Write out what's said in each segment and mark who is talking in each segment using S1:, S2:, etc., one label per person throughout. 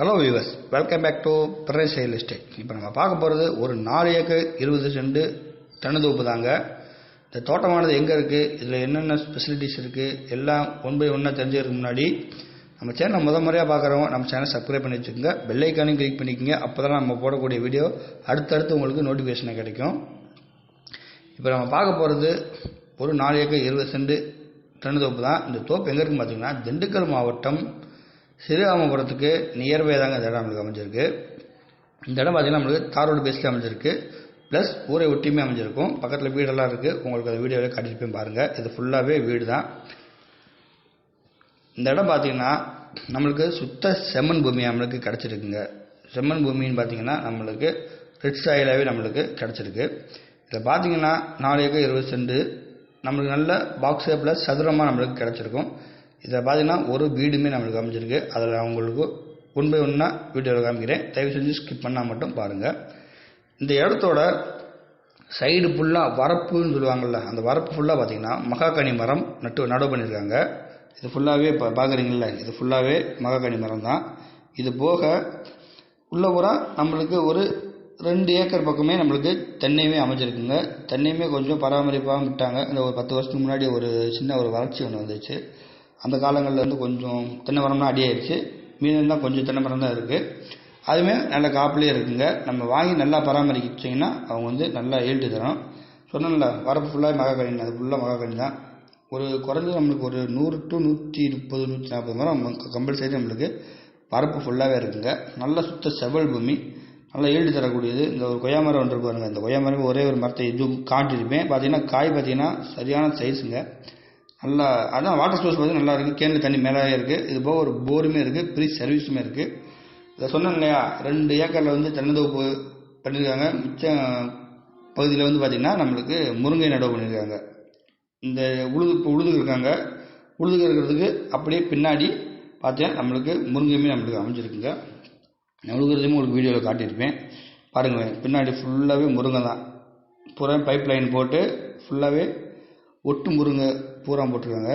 S1: Hello viewers welcome back to Pradesh real estate இப்போ நம்ம பார்க்க போகிறது ஒரு நாலு ஏக்கர் இருபது செண்டு தென்னந்தோப்பு தாங்க. இந்த தோட்டமானது எங்கே இருக்குது இதில் என்னென்ன ஃபெசிலிட்டிஸ் இருக்குது எல்லாம் ஒன் பை ஒன்னாக தெரிஞ்சதுக்கு முன்னாடி நம்ம சேனலை முத முறையாக பார்க்குறவங்க நம்ம சேனல் சப்ஸ்கிரைப் பண்ணி வச்சுக்கோங்க. பெல்லைக்கானும் கிளிக் பண்ணிக்கோங்க. அப்போ தான் நம்ம போடக்கூடிய வீடியோ அடுத்தடுத்து உங்களுக்கு நோட்டிஃபிகேஷனை கிடைக்கும். இப்போ நம்ம பார்க்க போகிறது ஒரு நாலு ஏக்கர் இருபது செண்டு தென்னந்தோப்பு தான். இந்த தோப்பு எங்கே இருக்குன்னு பார்த்தீங்கன்னா திண்டுக்கல் மாவட்டம் சிறுகாமபுரத்துக்கு நியர்பை தாங்க இந்த இடம் நம்மளுக்கு அமைஞ்சிருக்கு. இந்த இடம் பார்த்தீங்கன்னா நம்மளுக்கு தார் ரோடு பேஸில் அமைஞ்சிருக்கு. ப்ளஸ் ஊரை ஒட்டியுமே அமைஞ்சிருக்கும். பக்கத்தில் வீடெல்லாம் இருக்குது உங்களுக்கு அந்த வீடியோவில் காட்டிட்டு போய் பாருங்கள் இது ஃபுல்லாகவே வீடு தான் இந்த இடம் பார்த்தீங்கன்னா நம்மளுக்கு சுத்த செம்மண் பூமி நம்மளுக்கு கிடச்சிருக்குங்க. செம்மண் பூமின்னு பார்த்தீங்கன்னா நம்மளுக்கு ரெட் சாயிலாகவே நம்மளுக்கு கிடச்சிருக்கு. இதில் பார்த்தீங்கன்னா நாலு ஏக்கர் இருபது சென்ட். நம்மளுக்கு நல்ல பாக்ஸ் ஷேப்பில் சதுரமாக நம்மளுக்கு கிடச்சிருக்கும். இதில் பார்த்தீங்கன்னா ஒரு வீடுமே நம்மளுக்கு அமைஞ்சிருக்கு அதில் நான் உங்களுக்கு ஒன் பை ஒன்னாக வீடியோவில் காமிக்கிறேன். தயவு செஞ்சு ஸ்கிப் பண்ணால் மட்டும் பாருங்கள் இந்த இடத்தோட சைடு ஃபுல்லாக வரப்புன்னு சொல்லுவாங்கள்ல அந்த வரப்பு ஃபுல்லாக பார்த்தீங்கன்னா மகாகனி மரம் நட்டு நடவு பண்ணியிருக்காங்க இது ஃபுல்லாகவே இப்போ பார்க்குறீங்கள இது ஃபுல்லாகவே மகாகனி மரம் தான். இது போக உள்ள பூரா நம்மளுக்கு ஒரு ரெண்டு ஏக்கர் பக்கமே நம்மளுக்கு தென்னையுமே அமைஞ்சிருக்குங்க. தென்னையுமே கொஞ்சம் பராமரிப்பாக விட்டாங்க. இந்த ஒரு பத்து வருஷத்துக்கு முன்னாடி ஒரு சின்ன ஒரு வறட்சி ஒன்று வந்துச்சு. அந்த காலங்களில் இருந்து கொஞ்சம் தென்னை மரம்லாம் அடியாயிருச்சு. மீன் தான் கொஞ்சம் தென்னை மரம் தான் இருக்குது அதுவுமே நல்ல காப்புலேயே இருக்குங்க. நம்ம வாங்கி நல்லா பராமரிச்சிங்கன்னா அவங்க வந்து நல்லா ஈல்டு தரும். சொன்னோம்ல வரப்பு ஃபுல்லாக மகாகனி அது ஃபுல்லாக மகாகனி தான். ஒரு குறைஞ்சது நம்மளுக்கு ஒரு நூறு டு நூற்றி முப்பது நூற்றி நாற்பது மரம் கம்பல்சரி நம்மளுக்கு வரப்பு ஃபுல்லாகவே இருக்குங்க. நல்ல சுத்த செவல் பூமி. நல்லா ஈல்டு தரக்கூடியது. இந்த ஒரு கொய்யா மரம் ஒன்று பாருங்க. இந்த கொய்யா மரம் ஒரே ஒரு மரத்தை இது காட்டியிருப்பேன். பார்த்தீங்கன்னா காய் பார்த்தீங்கன்னா சரியான சைஸுங்க நல்லா அதுதான் வாட்டர் சோர்ஸ் பார்த்தீங்கன்னா நல்லா இருக்குது கேனில் தண்ணி மேலே இருக்குது இது போக ஒரு போருமே இருக்குது ஃப்ரீ சர்வீஸுமே இருக்குது இதை சொன்னேன் இல்லையா ரெண்டு ஏக்கரில் வந்து தென்னந்தோப்பு பண்ணியிருக்காங்க மிச்சம் பகுதியில் வந்து பார்த்திங்கன்னா நம்மளுக்கு முருங்கை நடவு பண்ணியிருக்காங்க இந்த உழுது இப்போ உழுதுக்கு இருக்காங்க. உழுதுக்கு இருக்கிறதுக்கு அப்படியே பின்னாடி பார்த்தீங்கன்னா நம்மளுக்கு முருங்கையுமே நம்மளுக்கு அமைஞ்சிருக்குங்க. உழுகிறதையும் உங்களுக்கு வீடியோவில் காட்டியிருப்பேன். பாருங்கள் பின்னாடி ஃபுல்லாகவே முருங்கை தான். பூரா பைப் லைன் போட்டு ஃபுல்லாகவே ஒட்டு முருங்கை பூரா போட்டிருக்காங்க.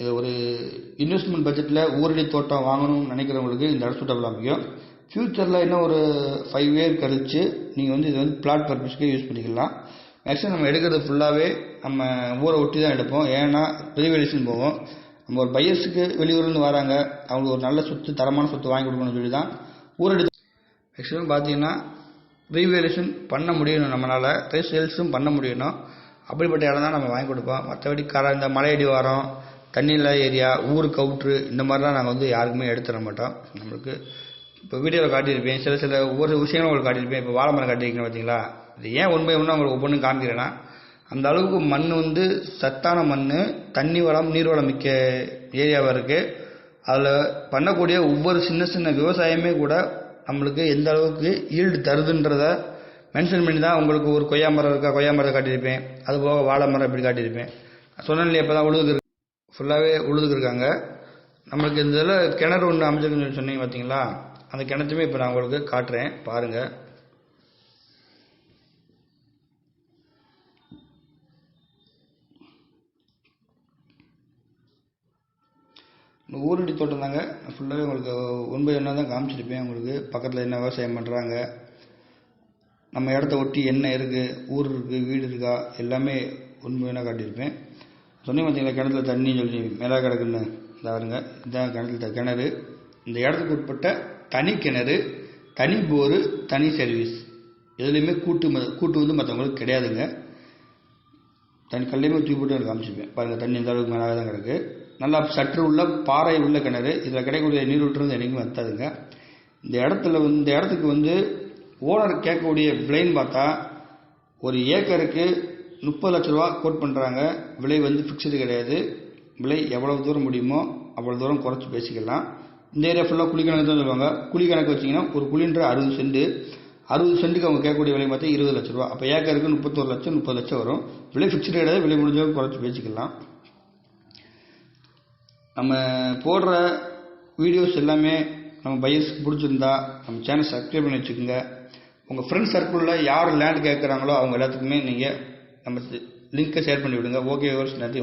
S1: இது ஒரு இன்வெஸ்ட்மெண்ட் பட்ஜெட்டில் ஊரடி தோட்டம் வாங்கணும்னு நினைக்கிறவங்களுக்கு இந்த இடம் சூட்டபிள் அமைக்கும் ஃப்யூச்சரில் இன்னும் ஒரு ஃபைவ் இயர் கழித்து நீங்கள் வந்து இதை வந்து பிளாட் பர்பஸ்க்கே யூஸ் பண்ணிக்கலாம். மேக்ஸிமம் நம்ம எடுக்கிறது ஃபுல்லாகவே நம்ம ஊரை ஒட்டி தான் எடுப்போம். ஏன்னா ரிவேலேஷன் போவோம் நம்ம ஒரு பையர்ஸுக்கு வெளியூர்லேருந்து வராங்க. அவங்களுக்கு ஒரு நல்ல சொத்து தரமான சொத்து வாங்கி கொடுக்கணும்னு சொல்லி தான் ஊரடி மேக்ஸிமம் பார்த்தீங்கன்னா ரீவேலேஷன் பண்ண முடியணும். நம்மளால் ரீசேல்ஸும் பண்ண முடியணும். அப்படிப்பட்ட இடம் தான் நம்ம வாங்கி கொடுப்போம். மற்றபடி கர இந்த மலையடி வாரம் தண்ணி இல்லாத ஏரியா ஊர் கவுட்ரு இந்த மாதிரிலாம் நாங்கள் வந்து யாருக்குமே எடுத்துட மாட்டோம். நம்மளுக்கு இப்போ வீடியோவில் காட்டியிருப்பேன். சில சில ஒவ்வொரு விஷயங்களும் உங்களுக்கு காட்டியிருப்பேன். இப்போ வாழை மரம் காட்டியிருக்கீங்க பார்த்தீங்களா இது ஏன் உண்மை ஒன்று உங்களுக்கு ஒவ்வொன்றும் காமிக்கிறேன்னா அந்த அளவுக்கு மண் வந்து சத்தான மண் தண்ணி வளம் நீர் வளம் மிக்க ஏரியாவாக இருக்குது அதில் பண்ணக்கூடிய ஒவ்வொரு சின்ன சின்ன விவசாயமே கூட நம்மளுக்கு எந்த அளவுக்கு ஈல்டு தருதுன்றத மென்ஷன் பண்ணி தான் உங்களுக்கு ஒரு கொய்யா மரம் இருக்கா கொய்யா மரத்தை காட்டியிருப்பேன். அது போக வாழை மரம் இப்படி காட்டியிருப்பேன். சொன்னேன் இல்லையா இப்போ தான் உழுதுக்கு ஃபுல்லாகவே உழுதுக்கிருக்காங்க நம்மளுக்கு இந்த இதில் கிணறு ஒன்று அமைச்சிருக்குன்னு சொன்னீங்க பார்த்தீங்களா அந்த கிணத்தையுமே இப்போ நான் உங்களுக்கு காட்டுறேன். பாருங்கள் இந்த ஊரடி தோட்டம் தாங்க. ஃபுல்லாகவே உங்களுக்கு ஒன் பை ஒன்னாக தான் காமிச்சிருப்பேன். உங்களுக்கு பக்கத்தில் என்ன விவசாயம் பண்ணுறாங்க நம்ம இடத்த ஒட்டி என்ன இருக்குது ஊர் இருக்குது வீடு இருக்கா எல்லாமே ஒன் பை ஒன்னாக காட்டியிருப்பேன். சொன்னீங்க பார்த்தீங்களா கிணத்துல தண்ணி சொல்லி மேலே கிடக்குன்னு. இதாருங்க இதுதான் கிணத்துல கிணறு. இந்த இடத்துக்கு உட்பட்ட தனி கிணறு தனி போரு தனி சர்வீஸ் எதுலேயுமே கூட்டு கூட்டு வந்து மற்றவங்களுக்கு கிடையாதுங்க. தனி கல்லையுமே தூக்கி போட்டு எனக்கு காமிச்சிருப்பேன். பாருங்கள் தண்ணி இந்த அளவுக்கு மேலே தான் கிடக்கு. நல்லா சற்று உள்ள பாறை உள்ள கிணறு. இதில் கிடைக்கக்கூடிய நீர் விட்டுறது என்றைக்குமே வத்தாதுங்க. இந்த இடத்துல வந்து இந்த இடத்துக்கு வந்து ஓனர் கேட்கக்கூடிய விலைன்னு பார்த்தா ஒரு ஏக்கருக்கு முப்பது லட்ச ரூபா கோட் பண்ணுறாங்க விலை வந்து ஃபிக்ஸ்டு கிடையாது. விலை எவ்வளோ தூரம் முடியுமோ அவ்வளோ தூரம் குறைச்சி பேசிக்கலாம். இந்த ஏரியா ஃபுல்லாக குழி தான் சொல்லுவாங்க. குழி வச்சிங்கன்னா ஒரு குழின்ற அறுபது சென்ட். அறுபது சென்ட்டுக்கு அவங்க கேட்கக்கூடிய விலை பார்த்தா இருபது லட்ச ரூபா. அப்போ ஏக்கருக்கு முப்பத்தொரு லட்சம் முப்பது லட்சம் வரும். விலை ஃபிக்ஸ்டு கிடையாது. விலை முடிஞ்சவங்க குறைச்சி பேசிக்கலாம். நம்ம போடுற வீடியோஸ் எல்லாமே நம்ம பயஸ்க்கு பிடிச்சிருந்தா நம்ம சேனல் சப்ஸ்கிரைப் பண்ணி வச்சுக்கோங்க. உங்கள் ஃப்ரெண்ட்ஸ் சர்க்கிளில் யார் லேண்ட் கேட்குறாங்களோ அவங்க எல்லாத்துக்குமே நீங்கள் நம்ம லிங்க்கை ஷேர் பண்ணி விடுங்க ஓகே நன்றி